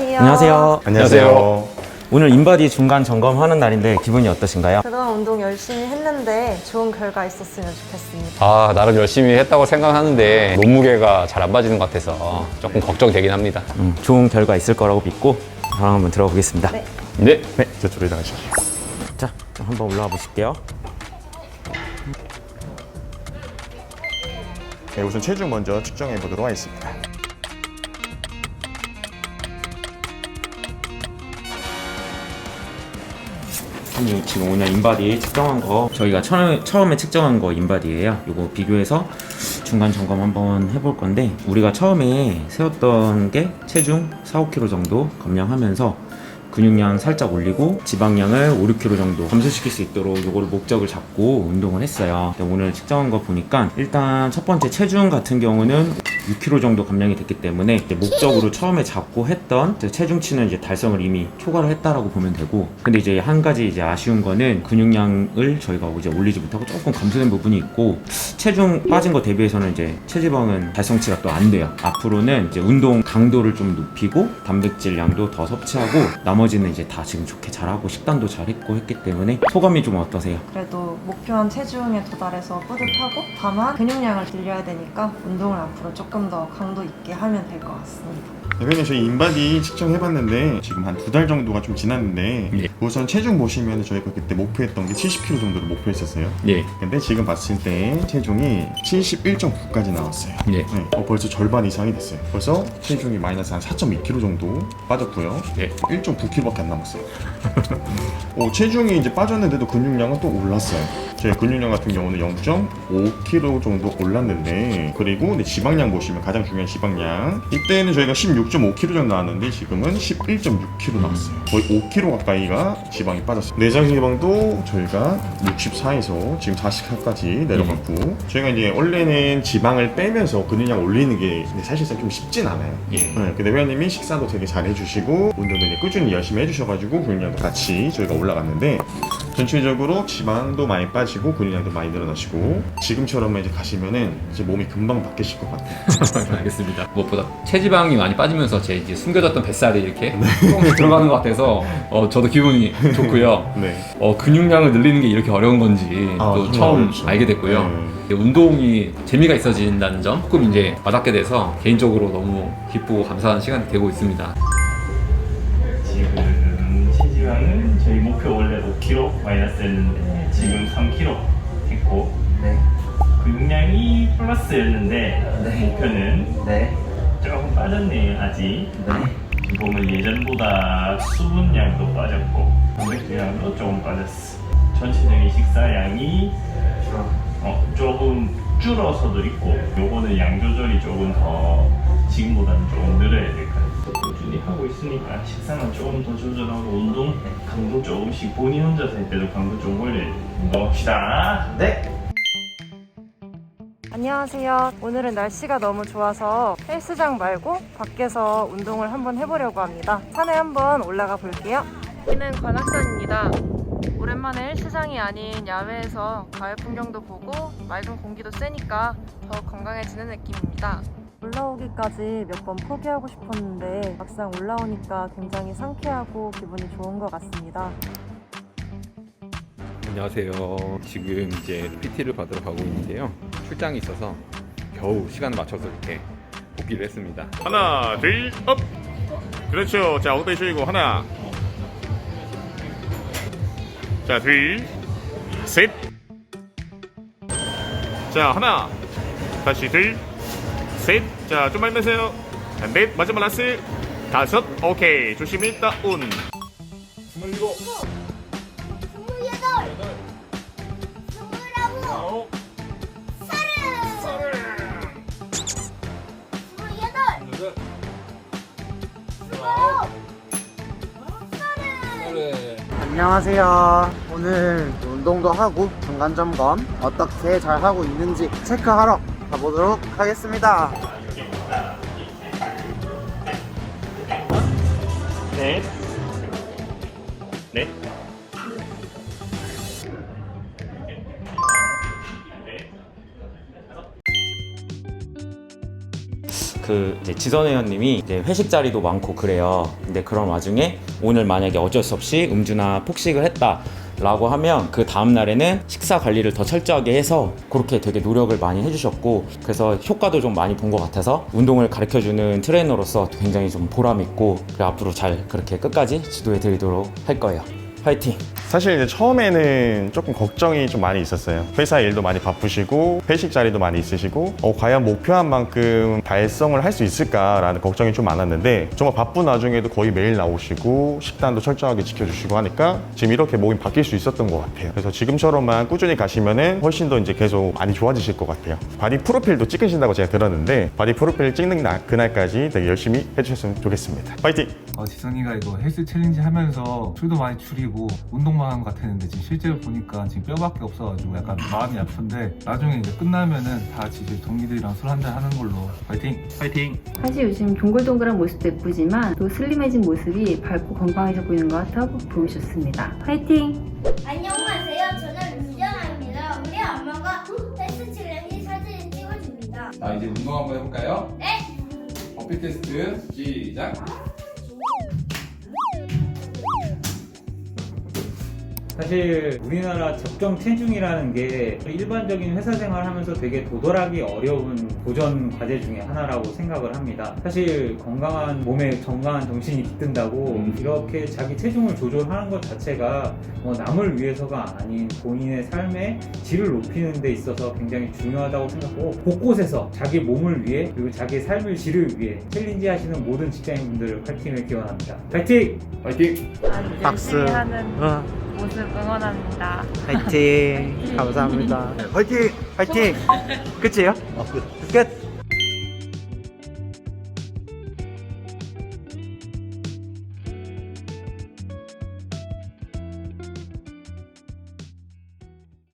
안녕하세요. 안녕하세요. 안녕하세요. 오늘 인바디 중간 점검하는 날인데 기분이 어떠신가요? 그동안 운동 열심히 했는데 좋은 결과 있었으면 좋겠습니다. 아, 나름 열심히 했다고 생각하는데 몸무게가 잘 안 빠지는 것 같아서 조금 걱정되긴 합니다. 음, 좋은 결과 있을 거라고 믿고 저랑 한번 들어가 보겠습니다. 네. 네. 네, 저쪽으로 이동하시죠. 자, 한번 올라가 보실게요. 네, 우선 체중 먼저 측정해 보도록 하겠습니다. 이 지금 오늘 인바디 측정한 거 저희가 처, 처음에 측정한 거 인바디예요. 이거 비교해서 중간 점검 한번 해볼 건데 우리가 처음에 세웠던 게 체중 4, 5kg 정도 감량하면서 근육량 살짝 올리고 지방량을 5, 6kg 정도 감소시킬 수 있도록 요거를 목적을 잡고 운동을 했어요. 오늘 측정한 거 보니까 일단 첫 번째 체중 같은 경우는 6kg 정도 감량이 됐기 때문에 목적으로 처음에 잡고 했던 체중치는 이제 달성을 이미 초과를 했다라고 보면 되고 근데 이제 한 가지 이제 아쉬운 거는 근육량을 저희가 이제 올리지 못하고 조금 감소된 부분이 있고 체중 빠진 거 대비해서는 이제 체지방은 달성치가 또 안 돼요. 앞으로는 이제 운동 강도를 좀 높이고 단백질 양도 더 섭취하고 나머지 는 이제 다 지금 좋게 잘하고 식단도 잘했고 했기 때문에 소감이 좀 어떠세요? 그래도 목표한 체중에 도달해서 뿌듯하고 다만 근육량을 늘려야 되니까 운동을 앞으로 조금 더 강도 있게 하면 될 것 같습니다. 대표님 저희 인바디 측정해봤는데 지금 한 두 달 정도가 좀 지났는데 네. 우선 체중 보시면 저희가 그때 목표했던 게 70kg 정도를 목표했었어요. 예. 근데 지금 봤을 때 체중이 71.9까지 나왔어요. 예. 네, 어, 벌써 절반 이상이 됐어요. 벌써 체중이 마이너스 한 4.2kg 정도 빠졌고요. 예. 1.9kg밖에 안 남았어요. 오, 체중이 이제 빠졌는데도 근육량은 또 올랐어요. 제 근육량 같은 경우는 0.5kg 정도 올랐는데 그리고 네, 지방량 보시면 가장 중요한 지방량 이때는 저희가 16.5kg 정도 나왔는데 지금은 11.6kg 나왔어요. 거의 5kg 가까이가 지방이 빠졌어요. 내장 지방도 저희가 64에서 지금 40까지 내려갔고 저희가 이제 원래는 지방을 빼면서 근육량 올리는 게 사실상 좀 쉽진 않아요. 예. 네, 그 대표님이 식사도 되게 잘 해주시고 운동도 이제 꾸준히 열심히 해주셔가지고 근육량도 같이 저희가 올라갔는데 전체적으로 지방도 많이 빠지고 근육량도 많이 늘어나시고 지금처럼 이제 가시면은 이제 몸이 금방 바뀌실 것 같아요. 알겠습니다. 무엇보다 체지방이 많이 빠지면서 제 이제 숨겨졌던 뱃살이 이렇게 조금씩 들어가는 것 같아서 어, 저도 기분이 좋고요. 네. 어, 근육량을 늘리는 게 이렇게 어려운 건지 아, 또 정말 처음 어렵죠. 알게 됐고요. 네. 운동이 재미가 있어진다는 점 조금 이제 와닿게 돼서 개인적으로 너무 기쁘고 감사한 시간이 되고 있습니다. 지금 체지방은 저희 목표 원래 5kg 마이너스였는데 지금 3kg 됐고 근육량이 플러스였는데 목표는 조금 빠졌네요 아직. 지금 보면 예전보다 수분량도 빠졌고 단백질량도 조금 빠졌어. 전체적인 식사량이 어, 조금 줄어서도 있고 요거는 양 조절이 조금 더 지금보다는 조금 늘어야 될것 꾸준히 하고 있으니까 식사만 조금 더 조절하고 운동 강도 조금씩 본인 혼자서 할 때도 강도 좀 올려야 돼 운동합시다 안녕하세요. 오늘은 날씨가 너무 좋아서 헬스장 말고 밖에서 운동을 한번 해보려고 합니다. 산에 한번 올라가 볼게요. 여기는 관악산입니다. 오랜만에 헬스장이 아닌 야외에서 가을 풍경도 보고 맑은 공기도 쐬니까 더 건강해지는 느낌입니다. 올라오기까지 몇 번 포기하고 싶었는데 막상 올라오니까 굉장히 상쾌하고 기분이 좋은 것 같습니다. 안녕하세요. 지금 이제 PT를 받으러 가고 있는데요. 출장이 있어서 겨우 시간 맞춰서 이렇게 복귀를 했습니다. 하나 둘 업 그렇죠 자 엉덩이 조이고 하나 자 둘 셋 자 하나 다시 둘 셋 자 좀만 내세요. 넷 마지막 라스. 다섯. 오케이. 조심히 다운 스물일곱 스물여덟, 스물아홉, 서른, 스물여덟, 스물아홉, 서른. 안녕하세요. 오늘 운동도 하고 중간 점검 어떻게 잘 하고 있는지 체크하러 가보도록 하겠습니다. 넷 넷. 그 이제 지선 회원님이 이제 회식 자리도 많고 그래요. 근데 그런 와중에 오늘 만약에 어쩔 수 없이 음주나 폭식을 했다. 라고 하면 그 다음 날에는 식사 관리를 더 철저하게 해서 그렇게 되게 노력을 많이 해주셨고 그래서 효과도 좀 많이 본 것 같아서 운동을 가르쳐주는 트레이너로서 굉장히 좀 보람 있고 그리고 앞으로 잘 그렇게 끝까지 지도해 드리도록 할 거예요. 화이팅! 사실 이제 처음에는 조금 걱정이 좀 많이 있었어요. 회사 일도 많이 바쁘시고 회식 자리도 많이 있으시고 어, 과연 목표한 만큼 달성을 할 수 있을까라는 걱정이 좀 많았는데 정말 바쁜 와중에도 거의 매일 나오시고 식단도 철저하게 지켜주시고 하니까 지금 이렇게 몸이 바뀔 수 있었던 것 같아요. 그래서 지금처럼만 꾸준히 가시면은 훨씬 더 이제 계속 많이 좋아지실 것 같아요. 바디 프로필도 찍으신다고 제가 들었는데 바디 프로필 찍는 날 그날까지 되게 열심히 해주셨으면 좋겠습니다. 파이팅! 어, 지성이가 이거 헬스 챌린지 하면서 술도 많이 줄이고 운동만 한 것 같았는데 지금 실제로 보니까 지금 뼈밖에 없어가지고 약간 마음이 아픈데 나중에 이제 끝나면은 다 같이 이제 동기들이랑 술 한잔 하는 걸로 파이팅! 파이팅! 사실 요즘 동글동글한 모습도 예쁘지만 또 슬림해진 모습이 밝고 건강해져 보이는 것 같아 보기 좋습니다. 파이팅! 안녕하세요. 저는 류정아입니다. 우리 엄마가 헬스 챌린지 사진을 찍어줍니다. 자 이제 운동 한번 해볼까요? 네. 버피 테스트 시작. 사실 우리나라 적정 체중이라는 게 일반적인 회사 생활하면서 되게 도달하기 어려운 도전 과제 중에 하나라고 생각을 합니다. 사실 건강한 몸에 건강한 정신이 깃든다고 이렇게 자기 체중을 조절하는 것 자체가 뭐 남을 위해서가 아닌 본인의 삶의 질을 높이는 데 있어서 굉장히 중요하다고 생각하고 곳곳에서 자기 몸을 위해 그리고 자기 삶의 질을 위해 챌린지 하시는 모든 직장인분들 파이팅을 기원합니다. 파이팅! 파이팅! 박수. 열심히 하는 어, 모습 응원합니다. 화이팅. 감사합니다. 화이팅! 화이팅! 끝이에요? 끝.